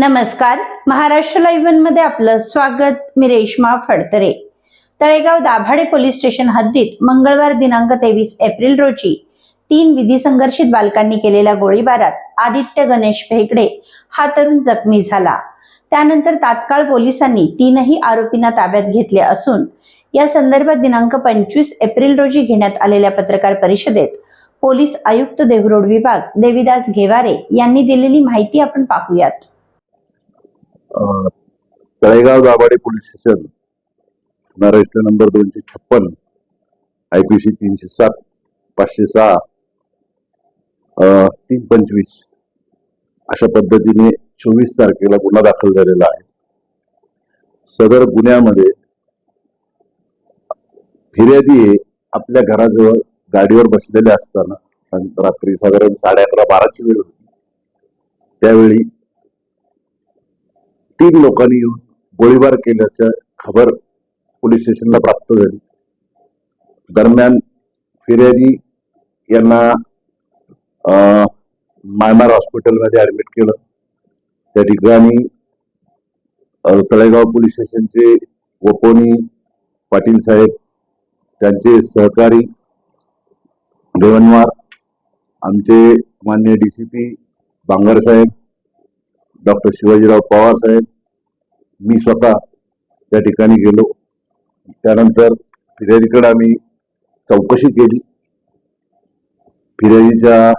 नमस्कार. महाराष्ट्र लाईव्हमध्ये आपलं स्वागत. मी रेश्मा फडतरे. तळेगाव दाभाडे पोलीस स्टेशन हद्दीत मंगळवार दिनांक तेवीस एप्रिल रोजी तीन विधी संघर्षित बालकांनी केलेल्या गोळीबारात आदित्य गणेश भेगडे हा तरुण जखमी झाला. त्यानंतर तात्काळ पोलिसांनी तीनही आरोपींना ताब्यात घेतले असून या संदर्भात दिनांक पंचवीस एप्रिल रोजी घेण्यात आलेल्या पत्रकार परिषदेत पोलीस आयुक्त देहरोड विभाग देविदास घेवारे यांनी दिलेली माहिती आपण पाहूयात. Talegaon Dabhade police station Maharashtra number दोनशे छप्पन आय पी सी तीनशे सात पाचशे सहा तीन पंचवीस अशा पद्धतीने चोवीस तारखेला गुन्हा दाखल झालेला आहे. सदर गुन्ह्यामध्ये फिर्यादी हे आपल्या घराजवळ गाडीवर बसलेले असताना रात्री साधारण साडे अकरा बाराची वेळ होती. त्यावेळी तीन लोकांनी येऊन गोळीबार केल्याच्या खबर पोलीस स्टेशनला प्राप्त झाली. दरम्यान फिर्यादी यांना अं, मायमार हॉस्पिटलमध्ये ऍडमिट केलं. त्या ठिकाणी तळेगाव पोलीस स्टेशनचे वपोनी पाटील साहेब त्यांचे सहकारी रेवनवार आमचे मान्य पी बांगर साहेब डॉक्टर शिवाजीराव पवार साहेब मी स्वतः त्या ठिकाणी गेलो. त्यानंतर फिर्यादीकडे आम्ही चौकशी केली. फिर्यादीच्या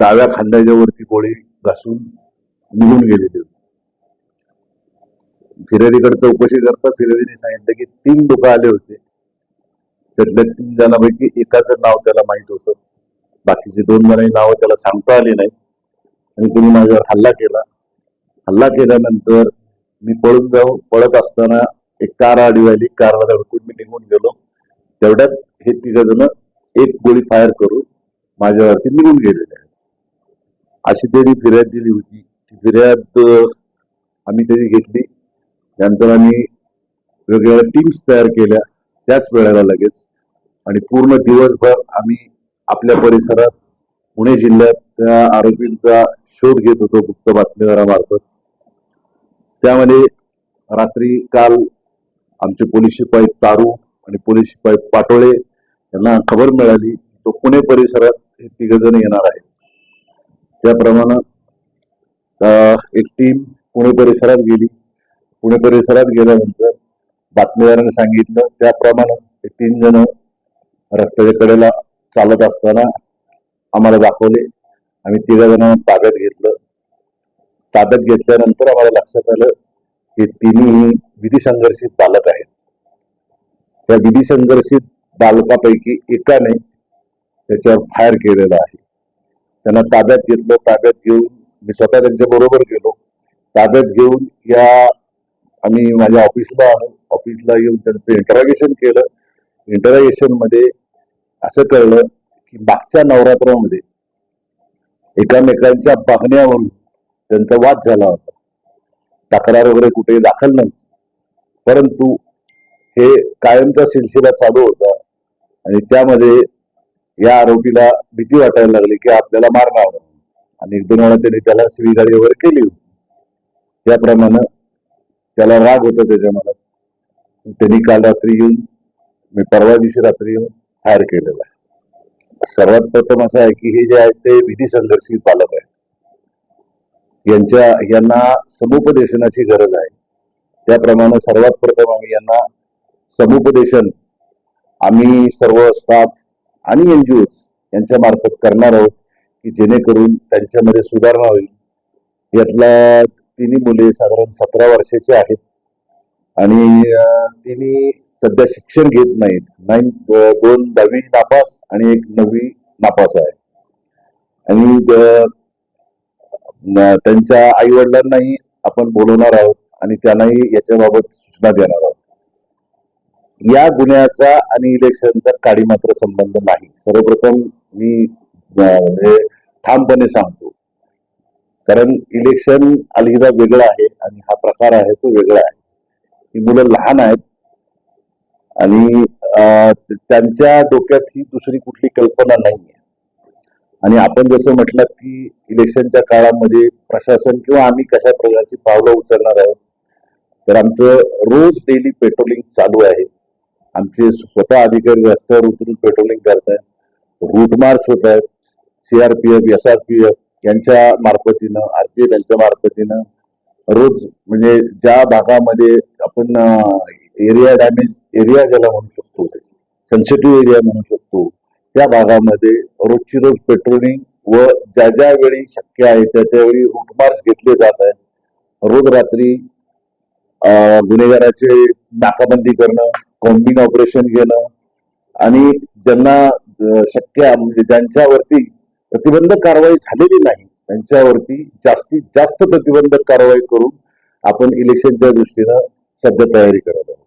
डाव्या खांद्याच्या वरती गोळी घासून निघून गेलेली होती. फिर्यादीकडे चौकशी करता फिर्यादीने सांगितलं की तीन लोक आले होते. त्यातल्या तीन जणांपैकी एकाचं नाव त्याला माहीत होतं. बाकीचे दोन जणांची नावं त्याला सांगता आली नाही. आणि त्यांनी माझ्यावर हल्ला केला. हल्ला केल्यानंतर मी पळून जाऊ पळत असताना एक कार आडी आली कारला धडकून मी निघून गेलो. तेवढ्यात हे तिघजण एक गोळी फायर करून माझ्यावरती निघून गेलेले आहेत. अशी त्यांनी फिर्याद दिली होती. ती फिर्याद आम्ही त्यांनी घेतली. त्यानंतर आम्ही वेगवेगळ्या टीम्स तयार केल्या. त्याच वेळेला लगेच आणि पूर्ण दिवसभर आम्ही आपल्या परिसरात पुणे जिल्ह्यात त्या आरोपींचा शोध घेत होतो गुप्त बातमीदारामार्फत. त्यामध्ये रात्री काल आमचे पोलीस शिपाई तारू आणि पोलीस शिपाई पाटोळे यांना खबर मिळाली तो पुणे परिसरात हे तिघजण येणार आहेत. त्याप्रमाणे एक टीम पुणे परिसरात गेली. पुणे परिसरात गेल्यानंतर बातमीदारांनी सांगितलं त्याप्रमाणे हे तीन जण रस्त्याच्या कडेला चालत असताना आम्हाला दाखवले. आम्ही तिघा जणांना ताब्यात घेतलं. ताब्यात घेतल्यानंतर आम्हाला लक्षात आलं की तिन्ही विधी संघर्षित बालक आहेत. त्या विधी संघर्षित बालकापैकी एकाने त्याच्यावर फायर केलेला आहे. त्यांना ताब्यात घेतलं. ताब्यात घेऊन मी स्वतः त्यांच्या बरोबर गेलो. ताब्यात घेऊन या आम्ही माझ्या ऑफिसला आलो. ऑफिसला येऊन त्यांचं इंटरागेशन केलं. इंटरागेशनमध्ये असं कळलं की मागच्या नवरात्रामध्ये एकामेकांच्या बघण्यावरून त्यांचा वाद झाला होता. तक्रार वगैरे कुठे दाखल नव्हती. परंतु हे कायमचा सिलसिला चालू होता आणि त्यामध्ये या आरोपीला भीती वाटायला लागली की आपल्याला मारणार आणि एक दोन वेळा त्यांनी त्याला शिवीगाळी वगैरे केली होती. त्याप्रमाणे त्याला राग होता त्याच्या मनात. त्यांनी काल रात्री येऊन मी परवा दिवशी रात्री येऊन फायर केलेला आहे. सर्वात प्रथम असं आहे की हे जे आहेत ते विधी संघर्षित बालक आहेत. यांच्या यांना समुपदेशनाची गरज आहे. त्याप्रमाणे सर्वात प्रथम आम्ही यांना समुपदेशन आम्ही सर्व स्टाफ आणि एनजीओ यांच्या मार्फत करणार आहोत की जेणेकरून त्यांच्यामध्ये सुधारणा होईल. यातला तिन्ही मुले साधारण सतरा वर्षाचे आहेत. आणि तिन्ही सध्या शिक्षण घेत नाहीत. नाही दोन दहावी नापास आणि एक नववी नापास आहे. आणि त्यांच्या आई वडिलांनाही आपण बोलवणार आहोत आणि त्यांनाही याच्याबाबत सूचना देणार आहोत. या गुन्ह्याचा आणि इलेक्शनचा काडी मात्र संबंध नाही. सर्वप्रथम मी ठामपणे सांगतो. कारण इलेक्शन अलहिदा वेगळा आहे आणि हा प्रकार आहे तो वेगळा आहे. ही मुलं लहान आहेत आणि त्यांच्या डोक्यात ही दुसरी कुठली कल्पना नाही आहे आणि आपण जसं म्हटलं की इलेक्शनच्या काळामध्ये प्रशासन किंवा आम्ही कशा प्रकारची पावलं उचलणार आहोत तर आमचं रोज डेली पेट्रोलिंग चालू आहे. आमचे स्वतः अधिकारी रस्त्यावर उतरून पेट्रोलिंग करत आहेत रूट मार्च होत आहेत CRPF S R P F यांच्या मार्फतीनं आरपीएफ यांच्या मार्फतीनं रोज म्हणजे ज्या भागामध्ये आपण एरिया डॅमेज एरिया ज्याला म्हणू शकतो सेन्सिटिव्ह एरिया म्हणू शकतो. त्या भागामध्ये रोजची रोज पेट्रोलिंग व ज्या ज्या वेळी शक्य आहे त्या त्यावेळी रूटमार्च घेतले जात आहेत. रोज रात्री गुन्हेगाराचे नाकाबंदी करणं कॉम्बिंग ऑपरेशन घेणं आणि ज्यांना शक्य म्हणजे ज्यांच्यावरती प्रतिबंधक कारवाई झालेली नाही त्यांच्यावरती जास्तीत जास्त प्रतिबंधक कारवाई करून आपण इलेक्शनच्या दृष्टीनं सध्या तयारी करत आहोत.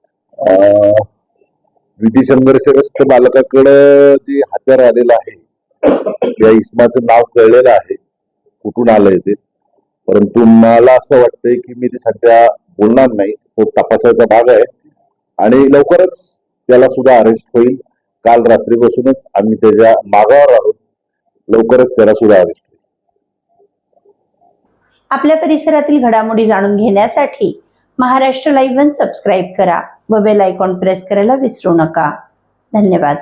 संघर्षग्रस्त बालकाकडं जे हत्यार आलेलं आहे त्या इस्माचं नाव कळलेलं आहे कुठून आलंय ते. परंतु मला असं वाटतंय की मी ते सध्या बोलणार नाही. तो तपासाचा भाग आहे. आणि लवकरच त्याला सुद्धा अरेस्ट होईल. काल रात्रीपासूनच आम्ही त्याच्या मागावर आहोत. लवकरच त्याला सुद्धा अरेस्ट होईल. आपल्या परिसरातील घडामोडी जाणून घेण्यासाठी महाराष्ट्र लाईव्ह वन सबस्क्राईब करा व बेल आयकॉन प्रेस करायला विसरू नका. धन्यवाद.